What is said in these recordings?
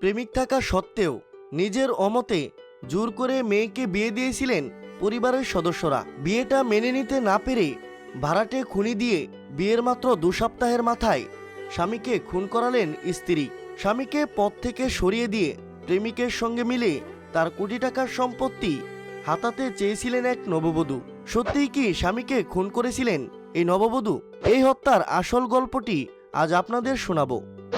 প্রেমিক থাকা সত্ত্বেও নিজের অমতে জোর করে মেয়েকে বিয়ে দিয়েছিলেন পরিবারের সদস্যরা। বিয়েটা মেনে নিতে না পেরে ভাড়াটে খুনি দিয়ে বিয়ের মাত্র দু সপ্তাহের মাথায় স্বামীকে খুন করালেন স্ত্রী। স্বামীকে পথ থেকে সরিয়ে দিয়ে প্রেমিকের সঙ্গে মিলে তার কোটি টাকার সম্পত্তি হাতাতে চেয়েছিলেন এক নববধূ। সত্যিই কি স্বামীকে খুন করেছিলেন এই নববধূ? এই হত্যার আসল গল্পটি আজ আপনাদের শোনাব।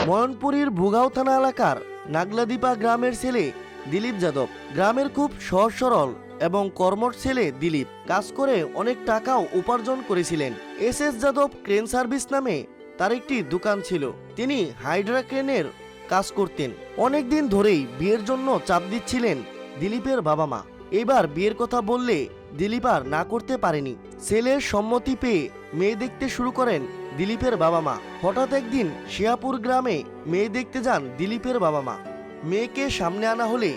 ময়নপুরীর ভুগাও থানা এলাকার নাগলাদীপা গ্রামের ছেলে দিলীপ যাদব। গ্রামের খুব সহজ সরল এবং কর্মঠ ছেলে দিলীপ। কাজ করে অনেক টাকাও উপার্জন করেছিলেন। S S Yadav crane service নামে তার একটি দোকান ছিল। তিনি হাইড্রা ক্রেনের কাজ করতেন। অনেক দিন ধরেই বিয়ের জন্য চাপ দিচ্ছিলেন দিলীপের বাবা মা এবার বিয়ের কথা বললে দিলীপ আর না করতে পারেনি। ছেলের সম্মতি পেয়ে মেয়ে দেখতে শুরু করেন দিলীপের বাবা মা। হঠাৎ একদিন শিয়াপুর গ্রামে মেয়ে দেখতে যান দিলীপের বাবা মা। মেয়েকে সামনে আনা হলে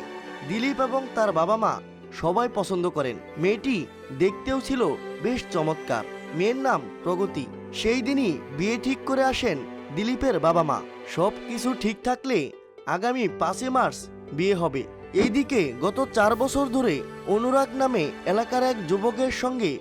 দিলীপ এবং তার বাবা মা সবাই পছন্দ করেন। মেয়েটি দেখতেও ছিল বেশ চমৎকার। মেয়ের নাম প্রগতি। সেই দিনই বিয়ে ঠিক করে আসেন দিলীপের বাবা মা। সব কিছু ঠিক থাকলে আগামী পাঁচই মার্চ বিয়ে হবে। এইদিকে গত চার বছর ধরে অনুরাগ নামে এলাকার এক যুবকের সঙ্গে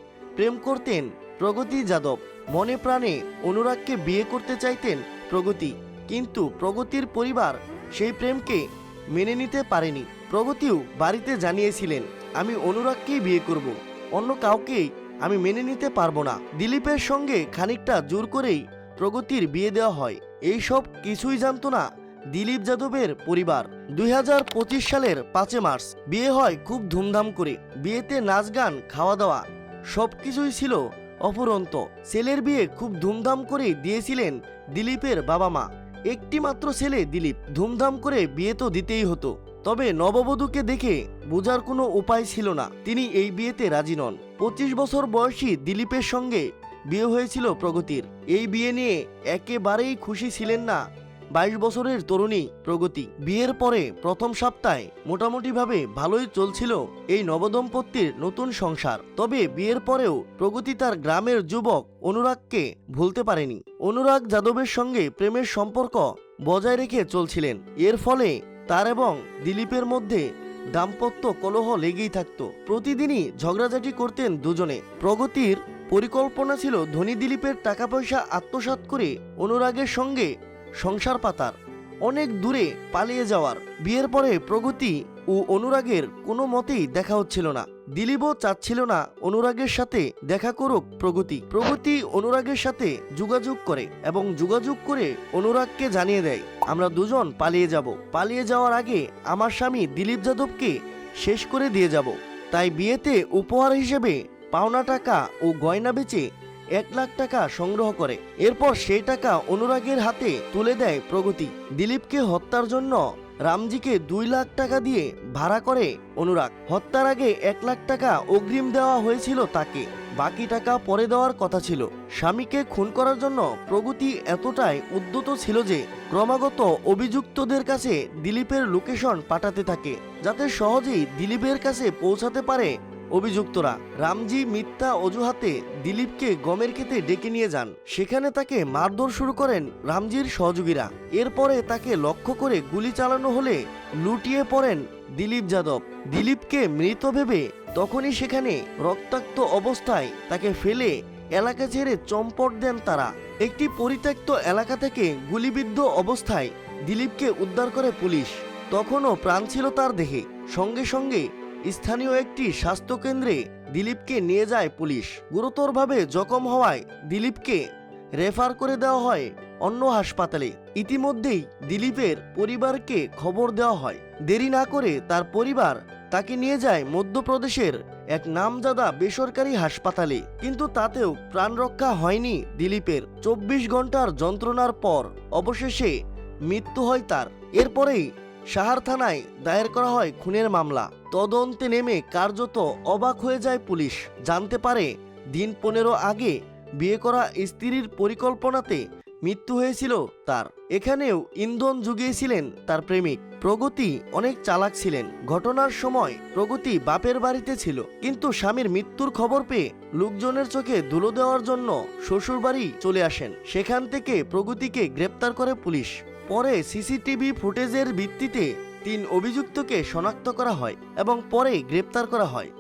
প্রেম করতেন প্রগতি যাদব। মনে প্রাণে অনুরাগকে বিয়ে করতে চাইতেন প্রগতি। কিন্তু প্রগতির পরিবার সেই প্রেমকে মেনে নিতে পারেনি। প্রগতিও বাড়িতে জানিয়েছিলেন, আমি অনুরাগকেই বিয়ে করব। অন্য কাউকেই আমি মেনে নিতে পারব না। দিলীপের সঙ্গে খানিকটা জোর করেই প্রগতির বিয়ে দেওয়া হয়। এইসব কিছুই জানত না দিলীপ যাদবের পরিবার। দুই হাজার পঁচিশ সালের পাঁচে মার্চ, বিয়ে হয় খুব ধুমধাম করে। বিয়েতে নাচ, গান খাওয়া দাওয়া সব কিছুই ছিল অফুরন্ত। ছেলের বিয়ে খুব ধুমধাম করে দিয়েছিলেন দিলীপের বাবা মা। একটি মাত্র ছেলে দিলীপ, ধুমধাম করে বিয়ে তো দিতেই হতো। তবে নববধূকে দেখে বোঝার কোনো উপায় ছিল না। তিনি এই বিয়েতে রাজি নন। পঁচিশ বছর বয়সী দিলীপের সঙ্গে বিয়ে হয়েছিল প্রগতির। এই বিয়ে নিয়ে একেবারেই খুশি ছিলেন না বাইশ বছরের তরুণী প্রগতি। বিয়ের পরে প্রথম সপ্তাহে মোটামুটিভাবে ভালোই চলছিল এই নবদম্পতির নতুন সংসার। তবে বিয়ের পরেও প্রগতি তার গ্রামের যুবক অনুরাগকে ভুলতে পারেনি। অনুরাগ যাদবের সঙ্গে প্রেমের সম্পর্ক বজায় রেখে চলছিলেন। এর ফলে তার এবং দিলীপের মধ্যে দাম্পত্য কলহ লেগেই থাকত। প্রতিদিনই ঝগড়াঝাটি করতেন দুজনে। প্রগতির পরিকল্পনা ছিল ধনী দিলীপের টাকা পয়সা আত্মসাৎ করে অনুরাগের সঙ্গে সংসার পাতার, অনেক দূরে পালিয়ে যাওয়ার, বিয়ের পরে প্রগতি ও অনুরাগের কোনো মতেই দেখা হচ্ছিল না। দিলীপও চাচ্ছিল না অনুরাগের সাথে দেখা করুক প্রগতি। প্রগতি অনুরাগের সাথে যোগাযোগ করে এবং যোগাযোগ করে অনুরাগকে জানিয়ে দেয়, আমরা দুজন পালিয়ে যাব। পালিয়ে যাওয়ার আগে আমার স্বামী দিলীপ যাদবকে শেষ করে দিয়ে যাব। তাই বিয়েতে উপহার হিসেবে পাওনা টাকা ও গয়না বেচে এক লাখ টাকা সংগ্রহ করে। এরপর সেই টাকা অনুরাগের হাতে তুলে দেয় প্রগতি। দিলীপকে হত্যার জন্য রামজিকে দুই লাখ টাকা দিয়ে ভাড়া করে অনুরাগ। হত্যার আগে এক লাখ টাকা অগ্রিম দেওয়া হয়েছিল তাকে। বাকি টাকা পরে দেওয়ার কথা ছিল। স্বামীকে খুন করার জন্য প্রগতি এতটাই উদ্যত ছিল যে ক্রমাগত অভিযুক্তদের কাছে দিলীপের লোকেশন পাঠাতে থাকে, যাতে সহজেই দিলীপের কাছে পৌঁছাতে পারে অভিযুক্তরা রামজি মিথ্যা অজুহাতে দিলীপকে গমের খেতে ডেকে নিয়ে যান। সেখানে তাকে মারধর শুরু করেন রামজির সহযোগীরা। এরপরে তাকে লক্ষ্য করে গুলি চালানো হলে লুটিয়ে পড়েন দিলীপ যাদব। দিলীপকে মৃত ভেবে তখনই সেখানে রক্তাক্ত অবস্থায় তাকে ফেলে এলাকা ছেড়ে চম্পট দেন তারা। একটি পরিত্যক্ত এলাকা থেকে গুলিবিদ্ধ অবস্থায় দিলীপকে উদ্ধার করে পুলিশ। তখনও প্রাণ ছিল তার দেহে। সঙ্গে সঙ্গে স্থানীয় একটি স্বাস্থ্যকেন্দ্রে দিলীপকে নিয়ে যায় পুলিশ। গুরুতরভাবে জখম হওয়ায় দিলীপকে রেফার করে দেওয়া হয় অন্য হাসপাতালে। ইতিমধ্যেই দিলীপের পরিবারকে খবর দেওয়া হয়। দেরি না করে তার পরিবার তাকে নিয়ে যায় মধ্যপ্রদেশের এক নামজাদা বেসরকারি হাসপাতালে। কিন্তু তাতেও প্রাণ রক্ষা হয়নি দিলীপের। চব্বিশ ঘণ্টার যন্ত্রণার পর অবশেষে মৃত্যু হয় তার। এরপরেই সাহার থানায় দায়ের করা হয় খুনের মামলা। তদন্তে নেমে কার্যত অবাক হয়ে যায় পুলিশ। জানতে পারে, দিন পনেরো আগে বিয়ে করা স্ত্রীর পরিকল্পনাতে মৃত্যু হয়েছিল তার। এখানেও ইন্ধন জুগিয়েছিলেন তার প্রেমিক। প্রগতি অনেক চালাক ছিলেন। ঘটনার সময় প্রগতি বাপের বাড়িতে ছিল। কিন্তু স্বামীর মৃত্যুর খবর পেয়ে লোকজনের চোখে ধুলো দেওয়ার জন্য শ্বশুরবাড়ি চলে আসেন। সেখান থেকে প্রগতিকে গ্রেপ্তার করে পুলিশ। পরে সিসিটিভি ফুটেজের ভিত্তিতে তিন অভিযুক্তকে শনাক্ত করা হয় এবং পরে গ্রেপ্তার করা হয়।